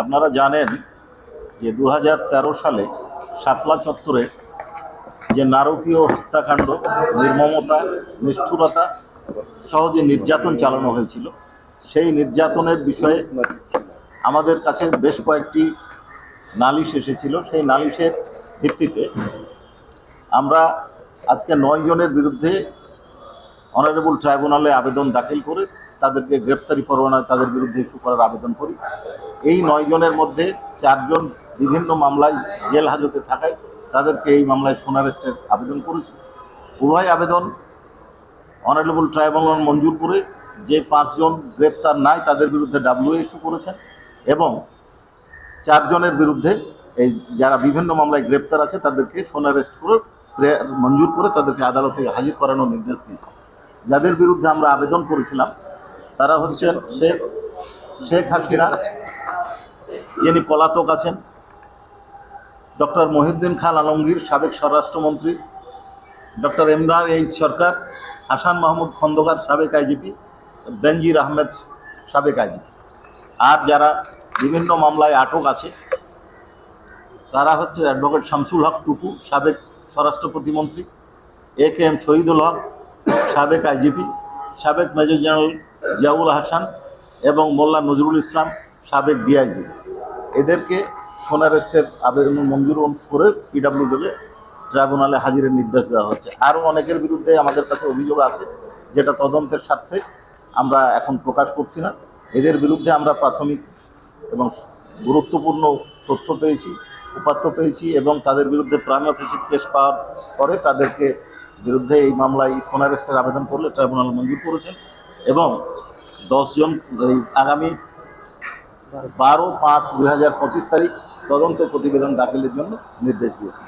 আপনারা জানেন যে দু হাজার তেরো সালে সাতলা চত্বরে যে নারকীয় হত্যাকাণ্ড, নির্মমতা, নিষ্ঠুরতা সহ যে নির্যাতন চালানো হয়েছিল, সেই নির্যাতনের বিষয়ে আমাদের কাছে বেশ কয়েকটি নালিশ এসেছিল। সেই নালিশের ভিত্তিতে আমরা আজকে নয় জনের বিরুদ্ধে অনারেবল ট্রাইব্যুনালে আবেদন দাখিল করে তাদেরকে গ্রেপ্তারি পরোয়ানায় তাদের বিরুদ্ধে ইস্যু করার আবেদন করি। এই নয় জনের মধ্যে চারজন বিভিন্ন মামলায় জেল হাজতে থাকায় তাদেরকে এই মামলায় সোনারেস্টের আবেদন করেছি। উভয় আবেদন অনারেবল ট্রাইব্যুনাল মঞ্জুর করে যে পাঁচজন গ্রেপ্তার নাই তাদের বিরুদ্ধে ডাব্লিউ ইস্যু করেছেন এবং চারজনের বিরুদ্ধে এই যারা বিভিন্ন মামলায় গ্রেপ্তার আছে তাদেরকে সোনারেস্ট করে মঞ্জুর করে তাদেরকে আদালতে হাজির করানোর নির্দেশ দিয়েছে। যাদের বিরুদ্ধে আমরা আবেদন করেছিলাম তারা হচ্ছেন শেখ শেখ হাসিনা, যিনি পলাতক আছেন, ডক্টর মহিউদ্দিন খান আলমগীর, সাবেক স্বরাষ্ট্রমন্ত্রী, ডক্টর ইমরান এইচ সরকার, হাসান মাহমুদ খন্দকার, সাবেক আইজিপি, বেনজির আহমেদ, সাবেক আইজিপি। আর যারা বিভিন্ন মামলায় আটক আছে, তারা হচ্ছে অ্যাডভোকেট শামসুল হক টুকু সাবেক স্বরাষ্ট্র প্রতিমন্ত্রী, এ কে এম শহীদুল হক, সাবেক আইজিপি, সাবেক মেজর জেনারেল জিয়াউল হাসান এবং মোল্লা নজরুল ইসলাম, সাবেক ডিআইজি এদেরকে সোনারেস্টের আবেদন মঞ্জুর করে পিডাব্লিউ যোগে ট্রাইব্যুনালে হাজিরের নির্দেশ দেওয়া হচ্ছে। আরও অনেকের বিরুদ্ধে আমাদের কাছে অভিযোগ আছে, যেটা তদন্তের স্বার্থে আমরা এখন প্রকাশ করছি না। এদের বিরুদ্ধে আমরা প্রাথমিক এবং গুরুত্বপূর্ণ তথ্য পেয়েছি, উপাত্ত পেয়েছি এবং তাদের বিরুদ্ধে প্রাইমাফেসিভ কেস পাওয়ার পরে তাদেরকে বিরুদ্ধে এই মামলায় সোনারেস্টের আবেদন করলে ট্রাইব্যুনাল মঞ্জুর করেছেন। এবং দশজন আগামী বারো পাঁচ দুই তারিখ তদন্ত প্রতিবেদন দাখিলের জন্য নির্দেশ দিয়েছেন